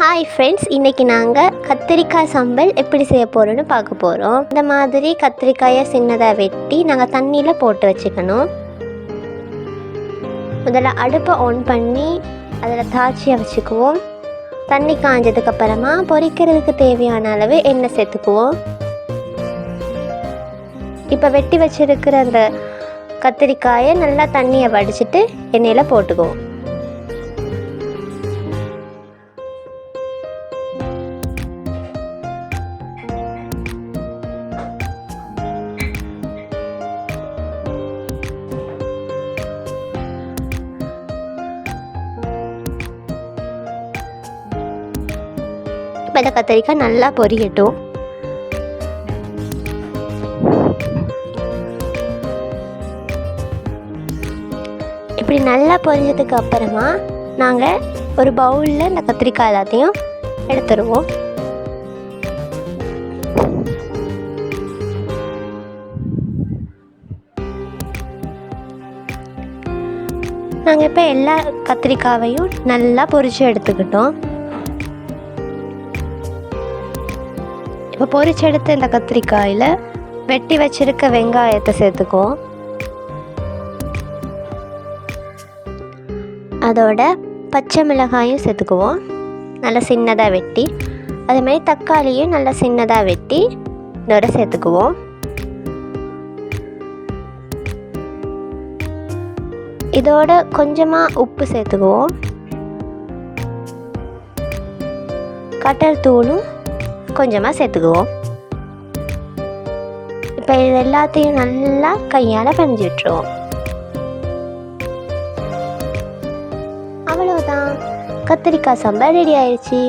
Hi friends இன்றைக்கி நாங்கள் கத்திரிக்காய் சம்பல் எப்படி செய்ய போகிறோன்னு பார்க்க போகிறோம் இந்த மாதிரி கத்திரிக்காயை சின்னதாக வெட்டி நாங்கள் தண்ணியில் போட்டு வச்சுக்கணும். முதல்ல அடுப்பை ஆன் பண்ணி அதில் தாச்சியை வச்சுக்குவோம். தண்ணி காஞ்சதுக்கு அப்புறமா பொரிக்கிறதுக்கு தேவையான அளவு எண்ணெய் சேர்த்துக்குவோம். இப்போ வெட்டி வச்சுருக்கிற அந்த கத்திரிக்காயை நல்லா தண்ணியை வடிச்சிட்டு எண்ணெயில் போட்டுக்குவோம். இந்த கத்திரிக்காய் நல்லா பொரியட்டும். இப்படி நல்லா பொரிஞ்சதுக்கு அப்புறமா நாங்கள் ஒரு பவுலில் இந்த கத்திரிக்காய் எல்லாத்தையும் எடுத்துருவோம். நாங்கள் இப்போ எல்லா கத்திரிக்காவையும் நல்லா பொரித்து எடுத்துக்கிட்டோம். இப்போ பொறிச்செடுத்த இந்த கத்திரிக்காயில் வெட்டி வச்சிருக்க வெங்காயத்தை சேர்த்துக்குவோம். அதோட பச்சை மிளகாயும் சேர்த்துக்குவோம். நல்லா சின்னதாக வெட்டி அதேமாதிரி தக்காளியும் நல்லா சின்னதாக வெட்டி இதோட சேர்த்துக்குவோம். இதோட கொஞ்சமாக உப்பு சேர்த்துக்குவோம். கட்டல் தூளும் கொஞ்சமாக சேர்த்துக்குவோம். இப்போ இது எல்லாத்தையும் நல்லா கையால் பிணைஞ்சு விட்டுருவோம். அவ்வளோதான் கத்திரிக்காய் சாம்பார் ரெடி ஆயிடுச்சு